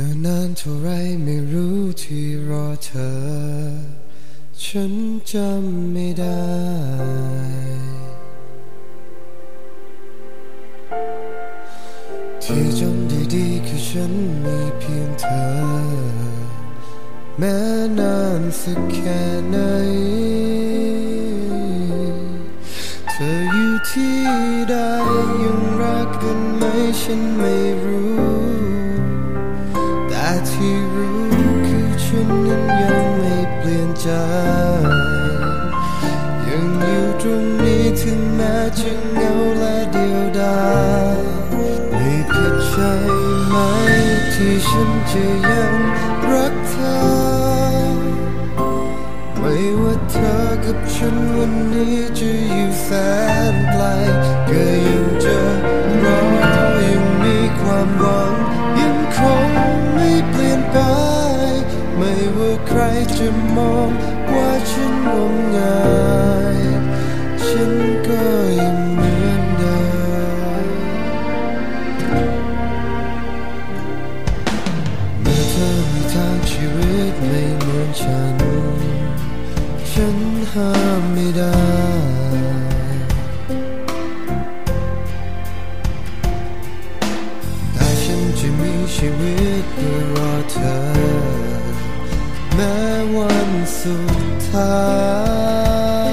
นานนานเท่าไรไม่รู้ที่รอเธอ ฉันจำไม่ได้ ที่จำได้ดีคือฉันมีเพียงเธอ แม้นานสักแค่ไหน เธออยู่ที่ใดยังรักกันไหมฉันไม่รู้ ยังอยู่ตรงนี้ถึงแม้จะเหงาและเดียวดายไม่ผิดใจไหมที่ฉันจะยังรักเธอ ไม่ว่าเธอกับฉันวันนี้จะอยู่แสนไกลก็ยังจะรอยังมีความหวังยังคงไม่เปลี่ยนไป ไม่ว่าใครจะมอง ธอมีทางชีวิตไม่เหมือนฉัน ฉันห้ามไม่ได้ แต่ฉันจะมีชีวิตเพื่อรอเธอ แม้วันสุดท้าย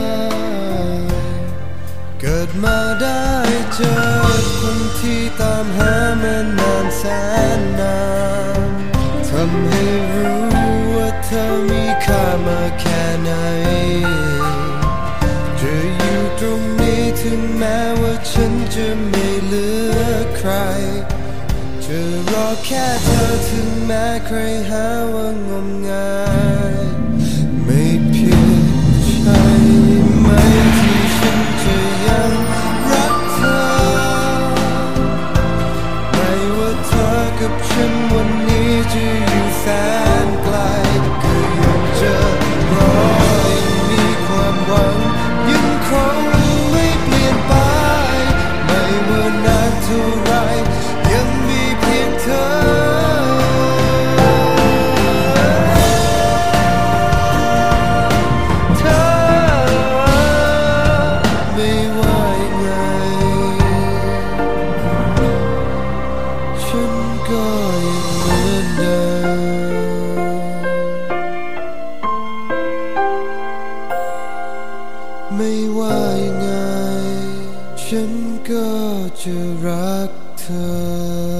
เกิดมาได้เจอคนที่ตามหามานานแสนนาน ฉันจะไม่เหลือใคร จะรอแค่เธอถึงแม้ใครหาว่างมงายไม่ผิดใช่ไหมที่ฉันจะยังรักเธอ ไม่ว่าเธอกับฉันวันนี้จะ ก็ยังเหมือนเดิมไม่ว่ายังไง ฉันก็จะรักเธอ